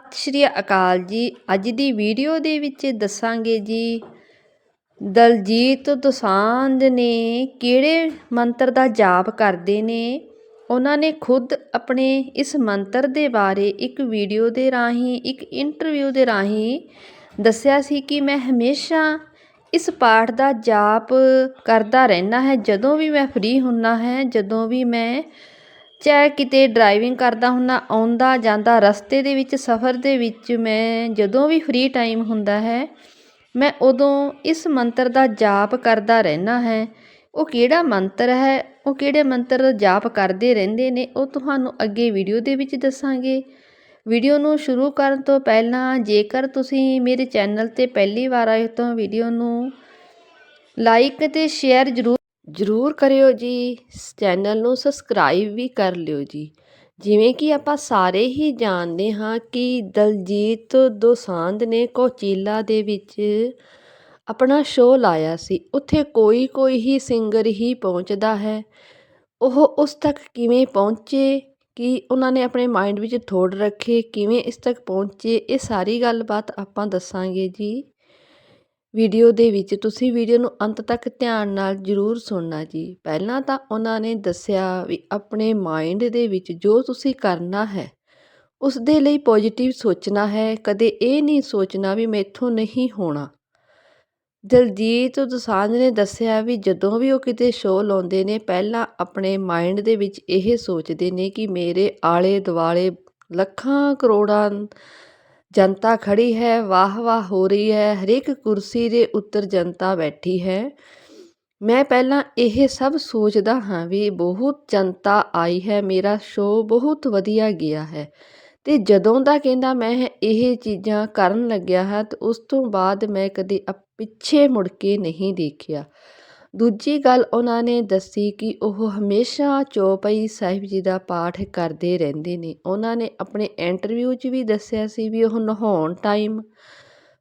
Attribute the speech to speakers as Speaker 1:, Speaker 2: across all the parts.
Speaker 1: ਸਤਿ ਸ਼੍ਰੀ ਅਕਾਲ ਜੀ। ਅੱਜ ਦੀ ਵੀਡੀਓ ਦੇ ਵਿੱਚ ਦੱਸਾਂਗੇ ਜੀ, ਦਲਜੀਤ ਦੋਸਾਂਝ ਨੇ ਕਿਹੜੇ ਮੰਤਰ ਦਾ ਜਾਪ ਕਰਦੇ ਨੇ? ਉਹਨਾਂ ਨੇ ਖੁਦ ਆਪਣੇ ਇਸ ਮੰਤਰ ਦੇ ਬਾਰੇ ਇੱਕ ਵੀਡੀਓ ਦੇ ਰਾਹੀਂ, ਇੱਕ ਇੰਟਰਵਿਊ ਦੇ ਰਾਹੀਂ ਦੱਸਿਆ ਸੀ ਕਿ ਮੈਂ ਹਮੇਸ਼ਾ ਇਸ ਪਾਠ ਦਾ ਜਾਪ ਕਰਦਾ ਰਹਿਣਾ ਹੈ। ਜਦੋਂ ਵੀ ਮੈਂ ਫ੍ਰੀ ਹੁੰਨਾ ਹੈ, ਜਦੋਂ ਵੀ ਮੈਂ ਚਾਹੇ ਕਿਤੇ ਡਰਾਈਵਿੰਗ ਕਰਦਾ ਹੁੰਦਾ, ਆਉਂਦਾ ਜਾਂਦਾ, ਰਸਤੇ ਦੇ ਵਿੱਚ, ਸਫ਼ਰ ਦੇ ਵਿੱਚ, ਮੈਂ ਜਦੋਂ ਵੀ ਫ੍ਰੀ ਟਾਈਮ ਹੁੰਦਾ ਹੈ, ਮੈਂ ਉਦੋਂ ਇਸ ਮੰਤਰ ਦਾ ਜਾਪ ਕਰਦਾ ਰਹਿਣਾ ਹੈ। ਉਹ ਕਿਹੜਾ ਮੰਤਰ ਹੈ, ਉਹ ਕਿਹੜੇ ਮੰਤਰ ਦਾ ਜਾਪ ਕਰਦੇ ਰਹਿੰਦੇ ਨੇ, ਉਹ ਤੁਹਾਨੂੰ ਅੱਗੇ ਵੀਡੀਓ ਦੇ ਵਿੱਚ ਦੱਸਾਂਗੇ। ਵੀਡੀਓ ਨੂੰ ਸ਼ੁਰੂ ਕਰਨ ਤੋਂ ਪਹਿਲਾਂ, ਜੇਕਰ ਤੁਸੀਂ ਮੇਰੇ ਚੈਨਲ ਤੇ ਪਹਿਲੀ ਵਾਰ ਆਏ ਤਾਂ ਵੀਡੀਓ ਨੂੰ ਲਾਈਕ ਅਤੇ ਸ਼ੇਅਰ ਜ਼ਰੂਰ ਜ਼ਰੂਰ ਕਰਿਓ ਜੀ। ਚੈਨਲ ਨੂੰ ਸਬਸਕ੍ਰਾਈਬ ਵੀ ਕਰ ਲਿਓ ਜੀ। ਜਿਵੇਂ ਕਿ ਆਪਾਂ ਸਾਰੇ ਹੀ ਜਾਣਦੇ ਹਾਂ ਕਿ ਦਲਜੀਤ ਦੋਸਾਂਝ ਨੇ ਕੋਚੀਲਾ ਦੇ ਵਿੱਚ ਆਪਣਾ ਸ਼ੋਅ ਲਾਇਆ ਸੀ। ਉੱਥੇ ਕੋਈ ਕੋਈ ਹੀ ਸਿੰਗਰ ਹੀ ਪਹੁੰਚਦਾ ਹੈ। ਉਹ ਉਸ ਤੱਕ ਕਿਵੇਂ ਪਹੁੰਚੇ? ਕਿ ਉਹਨਾਂ ਨੇ ਆਪਣੇ ਮਾਈਂਡ ਵਿੱਚ ਥੋੜ ਰੱਖੇ? ਕਿਵੇਂ ਇਸ ਤੱਕ ਪਹੁੰਚੇ? ਇਹ ਸਾਰੀ ਗੱਲਬਾਤ ਆਪਾਂ ਦੱਸਾਂਗੇ ਜੀ। ਵੀਡੀਓ ਦੇ ਵਿੱਚ ਤੁਸੀਂ ਵੀਡੀਓ ਨੂੰ ਅੰਤ ਤੱਕ ਧਿਆਨ ਨਾਲ ਜ਼ਰੂਰ ਸੁਣਨਾ ਜੀ। ਪਹਿਲਾਂ ਤਾਂ ਉਹਨਾਂ ਨੇ ਦੱਸਿਆ ਵੀ ਆਪਣੇ ਮਾਈਂਡ ਦੇ ਵਿੱਚ ਜੋ ਤੁਸੀਂ ਕਰਨਾ ਹੈ, ਉਸ ਦੇ ਲਈ ਪੋਜ਼ਿਟਿਵ ਸੋਚਣਾ ਹੈ, ਕਦੇ ਇਹ ਨਹੀਂ ਸੋਚਣਾ ਵੀ ਮੈਥੋਂ ਨਹੀਂ ਹੋਣਾ। ਦਲਜੀਤ ਦੋਸਾਂਝ ਨੇ ਦੱਸਿਆ ਵੀ ਜਦੋਂ ਵੀ ਉਹ ਕਿਤੇ ਸ਼ੋਅ ਲਾਉਂਦੇ ਨੇ, ਪਹਿਲਾਂ ਆਪਣੇ ਮਾਈਂਡ ਦੇ ਵਿੱਚ ਇਹ ਸੋਚਦੇ ਨੇ ਕਿ ਮੇਰੇ ਆਲੇ ਦੁਆਲੇ ਲੱਖਾਂ ਕਰੋੜਾਂ ਜਨਤਾ ਖੜੀ ਹੈ, ਵਾਹ ਵਾਹ ਹੋ ਰਹੀ ਹੈ, ਹਰੇਕ ਕੁਰਸੀ ਦੇ ਉੱਤਰ ਜਨਤਾ ਬੈਠੀ ਹੈ। ਮੈਂ ਪਹਿਲਾਂ ਇਹ ਸਭ ਸੋਚਦਾ ਹਾਂ ਵੀ ਬਹੁਤ ਜਨਤਾ ਆਈ ਹੈ, ਮੇਰਾ ਸ਼ੋਅ ਬਹੁਤ ਵਧੀਆ ਗਿਆ ਹੈ। ਤੇ ਜਦੋਂ ਦਾ ਕਹਿੰਦਾ ਮੈਂ ਇਹ ਚੀਜ਼ਾਂ ਕਰਨ ਲੱਗਿਆ ਹਾਂ, ਤੇ ਉਸ ਤੋਂ ਬਾਅਦ ਮੈਂ ਕਦੇ ਪਿੱਛੇ ਮੁੜ ਕੇ ਨਹੀਂ ਦੇਖਿਆ। ਦੂਜੀ ਗੱਲ ਉਹਨਾਂ ਨੇ ਦੱਸੀ ਕਿ ਉਹ ਹਮੇਸ਼ਾ ਚੌਪਈ ਸਾਹਿਬ ਜੀ ਦਾ ਪਾਠ ਕਰਦੇ ਰਹਿੰਦੇ ਨੇ। ਉਹਨਾਂ ਨੇ ਆਪਣੇ ਇੰਟਰਵਿਊ 'ਚ ਵੀ ਦੱਸਿਆ ਸੀ ਵੀ ਉਹ ਨਹਾਉਣ ਟਾਈਮ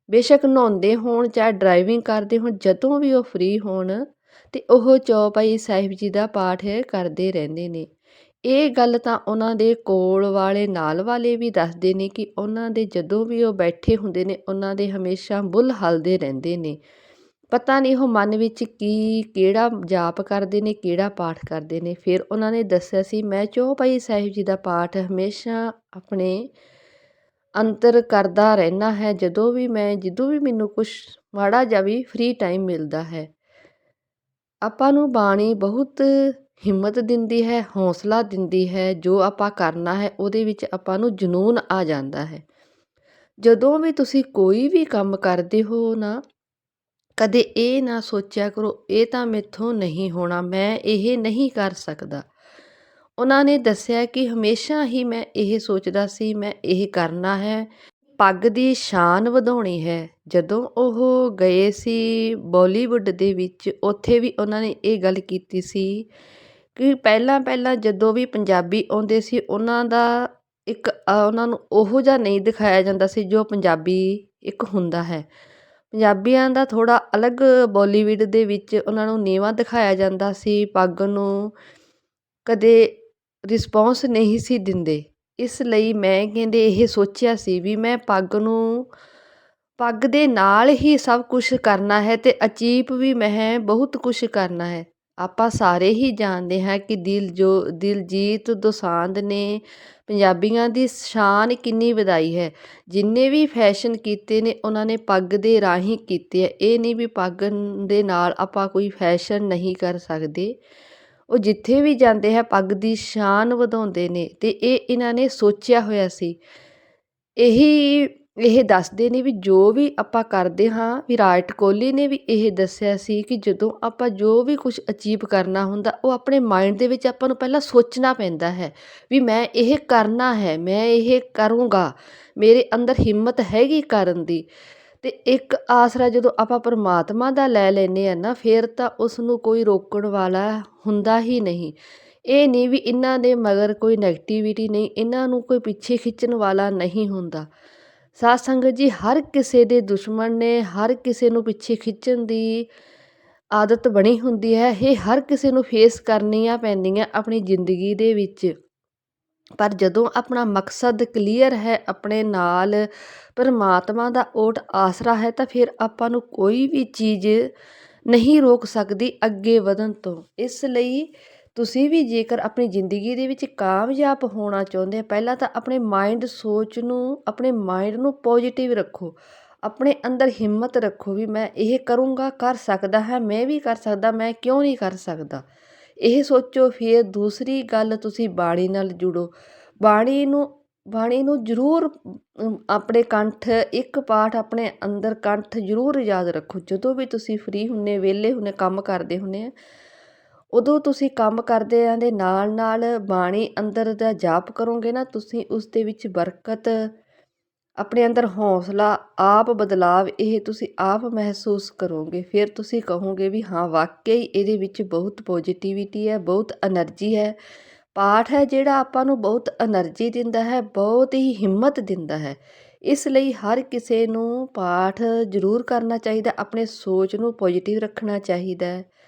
Speaker 1: ਬੇਸ਼ੱਕ ਨਹਾਉਂਦੇ ਹੋਣ ਚਾਹੇ ਡਰਾਈਵਿੰਗ ਕਰਦੇ ਹੋਣ, ਜਦੋਂ ਵੀ ਉਹ ਫ੍ਰੀ ਹੋਣ ਤੇ ਉਹ ਚੌਪਈ ਸਾਹਿਬ ਜੀ ਦਾ ਪਾਠ ਕਰਦੇ ਰਹਿੰਦੇ ਨੇ। ਇਹ ਗੱਲ ਤਾਂ ਉਹਨਾਂ ਦੇ ਕੋਲ ਵਾਲੇ ਨਾਲ ਵਾਲੇ ਵੀ ਦੱਸਦੇ ਨੇ ਕਿ ਉਹਨਾਂ ਦੇ ਜਦੋਂ ਵੀ ਉਹ ਬੈਠੇ ਹੁੰਦੇ ਨੇ, ਉਹਨਾਂ ਦੇ ਹਮੇਸ਼ਾ ਬੁੱਲ ਹਲਦੇ ਰਹਿੰਦੇ ਨੇ। ਪਤਾ ਨਹੀਂ ਉਹ ਮਨ ਵਿੱਚ ਕੀ, ਕਿਹੜਾ ਜਾਪ ਕਰਦੇ ਨੇ, ਕਿਹੜਾ ਪਾਠ ਕਰਦੇ ਨੇ। ਫਿਰ ਉਹਨਾਂ ਨੇ ਦੱਸਿਆ ਸੀ, ਮੈਂ ਚੌਪਈ ਸਾਹਿਬ ਜੀ ਦਾ ਪਾਠ ਹਮੇਸ਼ਾ ਆਪਣੇ ਅੰਤਰ ਕਰਦਾ ਰਹਿਣਾ ਹੈ, ਜਦੋਂ ਵੀ ਮੈਂ, ਜਦੋਂ ਵੀ ਮੈਨੂੰ ਕੁਝ ਮਾੜਾ ਜਿਹਾ ਵੀ ਫ੍ਰੀ ਟਾਈਮ ਮਿਲਦਾ ਹੈ। ਆਪਾਂ ਨੂੰ ਬਾਣੀ ਬਹੁਤ ਹਿੰਮਤ ਦਿੰਦੀ ਹੈ, ਹੌਸਲਾ ਦਿੰਦੀ ਹੈ, ਜੋ ਆਪਾਂ ਕਰਨਾ ਹੈ, ਉਹਦੇ ਵਿੱਚ ਆਪਾਂ ਨੂੰ ਜਨੂਨ ਆ ਜਾਂਦਾ ਹੈ। ਜਦੋਂ ਵੀ ਤੁਸੀਂ ਕੋਈ ਵੀ ਕੰਮ ਕਰਦੇ ਹੋ ਨਾ ਕਦੇ ਇਹ ਨਾ ਸੋਚਿਆ ਕਰੋ, ਇਹ ਤਾਂ ਮੈਥੋਂ ਨਹੀਂ ਹੋਣਾ, ਮੈਂ ਇਹ ਨਹੀਂ ਕਰ ਸਕਦਾ। ਉਹਨਾਂ ਨੇ ਦੱਸਿਆ ਕਿ ਹਮੇਸ਼ਾ ਹੀ ਮੈਂ ਇਹ ਸੋਚਦਾ ਸੀ, ਮੈਂ ਇਹ ਕਰਨਾ ਹੈ। ਪੱਗ ਦੀ ਸ਼ਾਨ ਵਧਾਉਣੀ ਹੈ। ਜਦੋਂ ਉਹ ਗਏ ਸੀ ਬਾਲੀਵੁੱਡ ਦੇ ਵਿੱਚ, ਉੱਥੇ ਵੀ ਉਹਨਾਂ ਨੇ ਇਹ ਗੱਲ ਕੀਤੀ ਸੀ ਕਿ ਪਹਿਲਾਂ ਪਹਿਲਾਂ ਜਦੋਂ ਵੀ ਪੰਜਾਬੀ ਆਉਂਦੇ ਸੀ, ਉਹਨਾਂ ਦਾ ਇੱਕ ਉਹਨਾਂ ਨੂੰ ਉਹੋ ਜਿਹਾ ਨਹੀਂ ਦਿਖਾਇਆ ਜਾਂਦਾ ਸੀ ਜੋ ਪੰਜਾਬੀ ਇੱਕ ਹੁੰਦਾ ਹੈ। ਪੰਜਾਬੀਆਂ ਦਾ ਥੋੜ੍ਹਾ ਅਲੱਗ ਬੋਲੀਵੁੱਡ ਦੇ ਵਿੱਚ ਉਹਨਾਂ ਨੂੰ ਨੀਵਾਂ ਦਿਖਾਇਆ ਜਾਂਦਾ ਸੀ, ਪੱਗ ਨੂੰ ਕਦੇ ਰਿਸਪੋਂਸ ਨਹੀਂ ਸੀ ਦਿੰਦੇ। ਇਸ ਲਈ ਮੈਂ ਕਹਿੰਦੇ ਇਹ ਸੋਚਿਆ ਸੀ ਵੀ ਮੈਂ ਪੱਗ ਨੂੰ, ਪੱਗ ਦੇ ਨਾਲ ਹੀ ਸਭ ਕੁਛ ਕਰਨਾ ਹੈ ਅਤੇ ਅਚੀਵ ਵੀ ਮੈਂ ਬਹੁਤ ਕੁਛ ਕਰਨਾ ਹੈ। ਆਪਾਂ ਸਾਰੇ ਹੀ ਜਾਣਦੇ ਹਾਂ ਕਿ ਦਿਲ ਜੋ, ਦਿਲਜੀਤ ਦੋਸਾਂਝ ਨੇ ਪੰਜਾਬੀਆਂ ਦੀ ਸ਼ਾਨ ਕਿੰਨੀ ਵਧਾਈ ਹੈ। ਜਿੰਨੇ ਵੀ ਫੈਸ਼ਨ ਕੀਤੇ ਨੇ, ਉਹਨਾਂ ਨੇ ਪੱਗ ਦੇ ਰਾਹੀਂ ਕੀਤੇ ਆ। ਇਹ ਨਹੀਂ ਵੀ ਪੱਗ ਦੇ ਨਾਲ ਆਪਾਂ ਕੋਈ ਫੈਸ਼ਨ ਨਹੀਂ ਕਰ ਸਕਦੇ। ਉਹ ਜਿੱਥੇ ਵੀ ਜਾਂਦੇ ਹੈ, ਪੱਗ ਦੀ ਸ਼ਾਨ ਵਧਾਉਂਦੇ ਨੇ ਤੇ ਇਹ ਇਹਨਾਂ ਨੇ ਸੋਚਿਆ ਹੋਇਆ ਸੀ। ਇਹੀ ਇਹ ਦੱਸਦੇ ਨੇ ਵੀ ਜੋ ਵੀ ਆਪਾਂ ਕਰਦੇ ਹਾਂ ਵਿਰਾਟ ਕੋਹਲੀ ਨੇ ਵੀ ਇਹ ਦੱਸਿਆ ਸੀ ਕਿ ਜਦੋਂ ਆਪਾਂ ਜੋ ਵੀ ਕੁਝ ਅਚੀਵ ਕਰਨਾ ਹੁੰਦਾ, ਉਹ ਆਪਣੇ ਮਾਇੰਡ ਦੇ ਵਿੱਚ ਆਪਾਂ ਨੂੰ ਪਹਿਲਾਂ ਸੋਚਣਾ ਪੈਂਦਾ ਹੈ ਵੀ ਮੈਂ ਇਹ ਕਰਨਾ ਹੈ, ਮੈਂ ਇਹ ਕਰੂੰਗਾ, ਮੇਰੇ ਅੰਦਰ ਹਿੰਮਤ ਹੈਗੀ ਕਰਨ ਦੀ। ਅਤੇ ਇੱਕ ਆਸਰਾ ਜਦੋਂ ਆਪਾਂ ਪਰਮਾਤਮਾ ਦਾ ਲੈ ਲੈਨੇ ਆ ਨਾ, ਫਿਰ ਤਾਂ ਉਸ ਨੂੰ ਕੋਈ ਰੋਕਣ ਵਾਲਾ ਹੁੰਦਾ ਹੀ ਨਹੀਂ। ਇਹ ਨਹੀਂ ਵੀ ਇਹਨਾਂ ਦੇ ਮਗਰ ਕੋਈ ਨੈਗੇਟਿਵਿਟੀ ਨਹੀਂ, ਇਹਨਾਂ ਨੂੰ ਕੋਈ ਪਿੱਛੇ ਖਿੱਚਣ ਵਾਲਾ ਨਹੀਂ ਹੁੰਦਾ। ਸਾਧ ਸੰਗਤ ਜੀ, ਹਰ ਕਿਸੇ ਦੇ ਦੁਸ਼ਮਣ ਨੇ, ਹਰ ਕਿਸੇ ਨੂੰ ਪਿੱਛੇ ਖਿੱਚਣ ਦੀ ਆਦਤ ਬਣੀ ਹੁੰਦੀ ਹੈ। ਇਹ ਹਰ ਕਿਸੇ ਨੂੰ ਫੇਸ ਕਰਨੀਆਂ ਪੈਂਦੀਆਂ ਆਪਣੀ ਜ਼ਿੰਦਗੀ ਦੇ ਵਿੱਚ। ਪਰ ਜਦੋਂ ਆਪਣਾ ਮਕਸਦ ਕਲੀਅਰ ਹੈ, ਆਪਣੇ ਨਾਲ ਪਰਮਾਤਮਾ ਦਾ ਓਟ ਆਸਰਾ ਹੈ, ਤਾਂ ਫਿਰ ਆਪਾਂ ਨੂੰ ਕੋਈ ਵੀ ਚੀਜ਼ ਨਹੀਂ ਰੋਕ ਸਕਦੀ ਅੱਗੇ ਵਧਣ ਤੋਂ। ਇਸ ਲਈ ਤੁਸੀਂ ਵੀ ਜੇਕਰ ਆਪਣੀ ਜ਼ਿੰਦਗੀ ਦੇ ਵਿੱਚ ਕਾਮਯਾਬ ਹੋਣਾ ਚਾਹੁੰਦੇ ਆ, ਪਹਿਲਾਂ ਤਾਂ ਆਪਣੇ ਮਾਈਂਡ ਸੋਚ ਨੂੰ, ਆਪਣੇ ਮਾਈਂਡ ਨੂੰ ਪੋਜੀਟਿਵ ਰੱਖੋ। ਆਪਣੇ ਅੰਦਰ ਹਿੰਮਤ ਰੱਖੋ ਵੀ ਮੈਂ ਇਹ ਕਰੂੰਗਾ, ਕਰ ਸਕਦਾ ਹੈ, ਮੈਂ ਵੀ ਕਰ ਸਕਦਾ, ਮੈਂ ਕਿਉਂ ਨਹੀਂ ਕਰ ਸਕਦਾ? ਇਹ ਸੋਚੋ, ਫਿਰ ਦੂਸਰੀ ਗੱਲ ਤੁਸੀਂ ਬਾਣੀ ਨਾਲ ਜੁੜੋ। ਬਾਣੀ ਨੂੰ ਬਾਣੀ ਨੂੰ ਜ਼ਰੂਰ ਆਪਣੇ ਕੰਠ, ਇੱਕ ਪਾਠ ਆਪਣੇ ਅੰਦਰ ਕੰਠ ਜ਼ਰੂਰ ਯਾਦ ਰੱਖੋ। ਜਦੋਂ ਵੀ ਤੁਸੀਂ ਫ੍ਰੀ ਹੁੰਨੇ, ਵਿਹਲੇ ਹੁੰਨੇ, ਕੰਮ ਕਰਦੇ ਹੁੰਨੇ ਆ ਉਦੋਂ ਤੁਸੀਂ ਕੰਮ ਕਰਦਿਆਂ ਦੇ ਨਾਲ ਨਾਲ ਬਾਣੀ ਅੰਦਰ ਦਾ ਜਾਪ ਕਰੋਗੇ ਨਾ, ਤੁਸੀਂ ਉਸ ਦੇ ਵਿੱਚ ਬਰਕਤ, ਆਪਣੇ ਅੰਦਰ ਹੌਸਲਾ, ਆਪ ਬਦਲਾਵ, ਇਹ ਤੁਸੀਂ ਆਪ ਮਹਿਸੂਸ ਕਰੋਗੇ। ਫਿਰ ਤੁਸੀਂ ਕਹੋਗੇ ਵੀ ਹਾਂ, ਵਾਕਈ ਇਹਦੇ ਵਿੱਚ ਬਹੁਤ ਪੋਜ਼ਿਟਿਵਿਟੀ ਹੈ, ਬਹੁਤ એનર્ਜੀ ਹੈ। ਪਾਠ ਹੈ ਜਿਹੜਾ ਆਪਾਂ ਨੂੰ ਬਹੁਤ એનર્ਜੀ ਦਿੰਦਾ ਹੈ, ਬਹੁਤ ਹੀ ਹਿੰਮਤ ਦਿੰਦਾ ਹੈ। ਇਸ ਲਈ ਹਰ ਕਿਸੇ ਨੂੰ ਪਾਠ ਜ਼ਰੂਰ ਕਰਨਾ ਚਾਹੀਦਾ, ਆਪਣੇ ਸੋਚ ਨੂੰ ਪੋਜ਼ਿਟਿਵ ਰੱਖਣਾ ਚਾਹੀਦਾ ਹੈ।